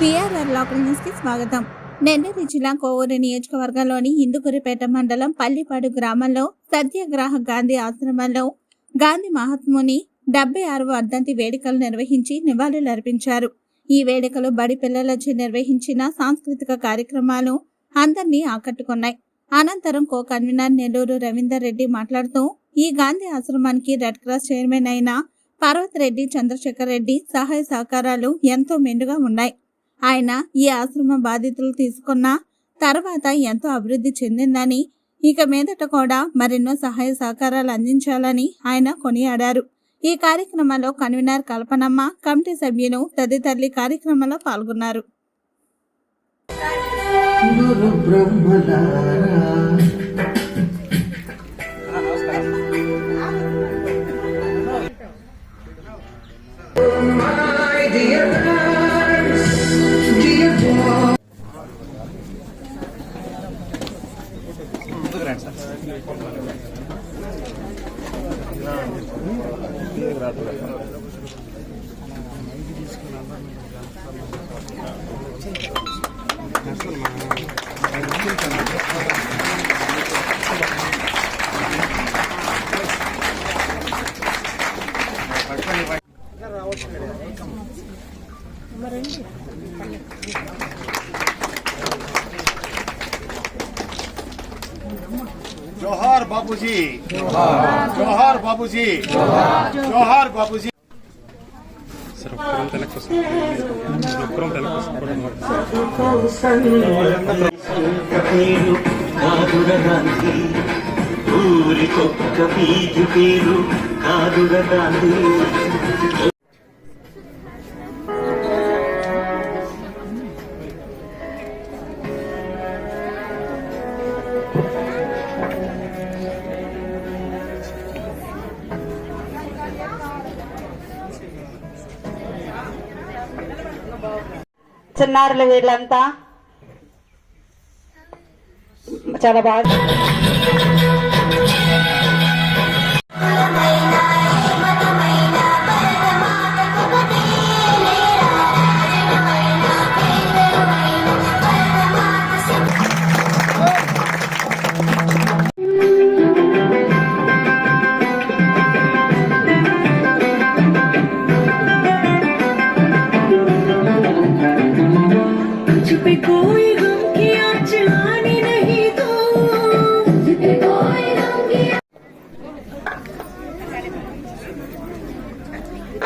BRR local న్యూస్కి స్వాగతం. నెల్లూరు జిల్లా కోవూరు నియోజకవర్గంలోని ఇందుకురిపేట మండలం పల్లిపాడు గ్రామంలో సత్యాగ్రహ గాంధీ ఆశ్రమంలో గాంధీ మహాత్ముని డెబ్బై ఆరు వర్ధంతి వేడుకలు నిర్వహించి నివాళులు అర్పించారు. ఈ వేడుకలు బడి పిల్లలచే నిర్వహించిన సాంస్కృతిక కార్యక్రమాలు అందరినీ ఆకట్టుకున్నాయి. అనంతరం కో కన్వీనర్ నెల్లూరు రవీందర్ రెడ్డి మాట్లాడుతూ ఈ గాంధీ ఆశ్రమానికి రెడ్ క్రాస్ చైర్మన్ అయిన పర్వత్ రెడ్డి చంద్రశేఖర్ రెడ్డి సహాయ సహకారాలు ఎంతో మెండుగా ఉన్నాయి. ఆయన ఈ ఆశ్రమ బాధితులు తీసుకున్న తర్వాత ఎంతో అభివృద్ధి చెందిందని ఇక మీదట కూడా మరెన్నో సహాయ సహకారాలు అందించాలని ఆయన కొనియాడారు. ఈ కార్యక్రమంలో కన్వీనర్ కల్పనమ్మ కమిటీ సభ్యులు తదితరులు కార్యక్రమంలో పాల్గొన్నారు. మరి बाबूजी जोहार जोहार बाबूजी जोहार बाबूजी పేరు కాదురగాంధీ ఊరికొక్క వీధి పేరు కాదురగాంధీ చిన్నారులు వీళ్ళంతా? చాలా బాగా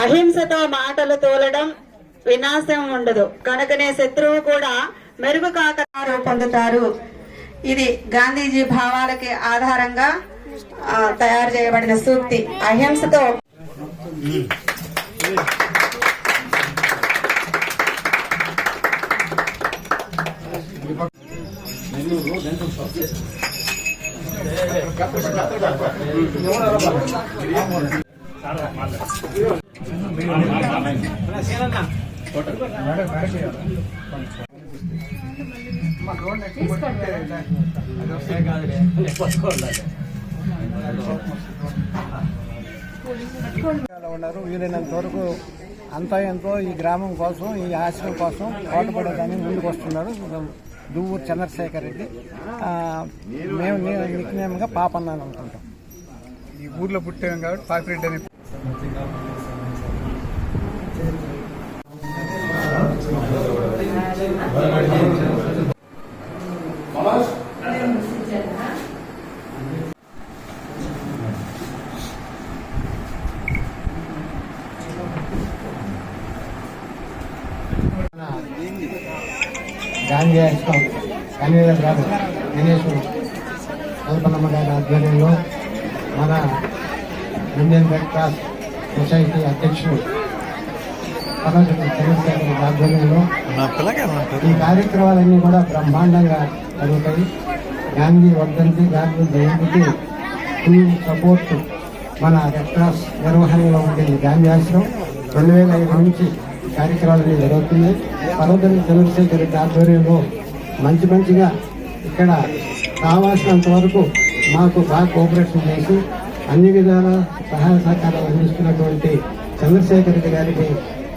అహింసతో మాటలు తోలడం వినాశం ఉండదు. కనుకనే శత్రువు కూడా మెరుగు కాక పొందుతారు. ఇది గాంధీజీ భావాలకి ఆధారంగా తయారు చేయబడిన సూక్తి. అహింసతో ఉన్నారు. వీలైనంత వరకు అంతా ఎంతో ఈ గ్రామం కోసం ఈ ఆశ్రమం కోసం పాటుపడేదాన్ని ముందుకు వస్తున్నారు దువ్వూరు చంద్రశేఖర్ రెడ్డి. మేము నిక్ నేమ్గా పాపన్నాను అనుకుంటాం. ఈ ఊర్లో పుట్టాం కాబట్టి పాపిరెడ్డి అని ఆశ్రమం కన్వీనర్ గారు దినేష్ కల్పనమ్మ గారి ఆధ్వర్యంలో మన ఇండియన్ రెడ్ క్రాస్ సొసైటీ అధ్యక్షుడు ఆధ్వర్యంలో ఈ కార్యక్రమాలన్నీ కూడా బ్రహ్మాండంగా జరుగుతాయి. గాంధీ వర్ధంతి గాంధీ జయంతికి ఫుల్ సపోర్ట్ మన రెడ్ క్రాస్ నిర్వహణలో ఉండేది గాంధీ ఆశ్రమం రెండు వేల ఐదు నుంచి కార్యక్రమాలు జరుగుతుంది జరుగుతున్నాయి. పర్వతం చంద్రశేఖర్ రెడ్డి ఆధ్వర్యంలో మంచి మంచిగా ఇక్కడ కావాల్సినంత వరకు మాకు బాగా కోఆపరేషన్ చేసి అన్ని విధాల సహాయ సహకారాలు అందిస్తున్నటువంటి చంద్రశేఖర్ రెడ్డి గారికి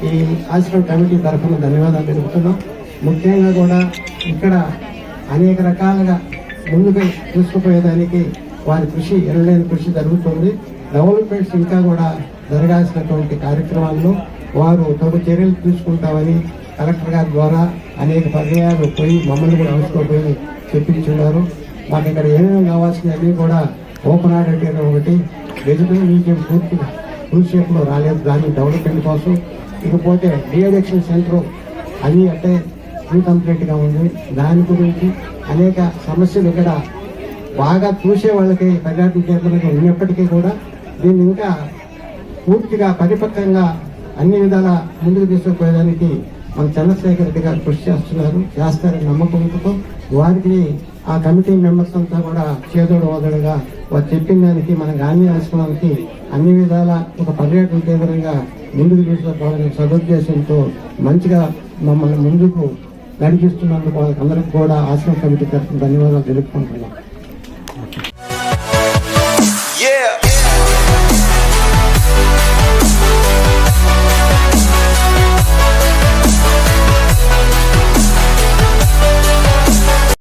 ఈ ఆశ్రమ కమిటీ తరఫున ధన్యవాదాలు తెలుపుతున్నాం. ముఖ్యంగా కూడా ఇక్కడ అనేక రకాలుగా ముందుకు తీసుకుపోయేదానికి వారి కృషి ఎనలేని కృషి జరుగుతుంది. డెవలప్మెంట్స్ ఇంకా కూడా జరగాల్సినటువంటి కార్యక్రమాల్లో వారు తగు చర్యలు తీసుకుంటామని కలెక్టర్ గారి ద్వారా అనేక పర్యాయాలు పోయి మమ్మల్ని కూడా అవసరపోయి చెప్పించున్నారు. మాకు ఇక్కడ ఏమేమి కావాల్సినవి కూడా ఓపెన్ ఆర్డర్ ఒకటి వెజిటల్ మ్యూజియం పూర్తిగా ఫుల్ షేప్లో రాలేదు. దాని డెవలప్మెంట్ కోసం ఇకపోతే రీఎడిక్షన్ సెంటర్ అది అంటే ఇన్కంప్లీట్గా ఉంది. దాని గురించి అనేక సమస్యలు ఇక్కడ బాగా చూసే వాళ్ళకి పర్యాటక కేంద్రంగా ఉన్నప్పటికీ కూడా దీన్ని ఇంకా పూర్తిగా పరిపక్వంగా అన్ని విధాల ముందుకు తీసుకుపోయేదానికి మన చంద్రశేఖర్ రెడ్డి గారు కృషి చేస్తున్నారు. చేస్తారని నమ్మకంతో వారికి ఆ కమిటీ మెంబర్స్ అంతా కూడా చేదోడు వదడుగా వారు చెప్పిన దానికి మన గాంధీ ఆశ్రమానికి అన్ని విధాల ఒక పర్యాటక కేంద్రంగా ముందుకు తీసుకుపోవాలనే సదుద్దేశంతో మంచిగా మమ్మల్ని ముందుకు నడిపిస్తున్నందుకు వాళ్ళకందరికీ కూడా ఆశ్రమ కమిటీ తరఫున ధన్యవాదాలు తెలుపుకుంటున్నాం.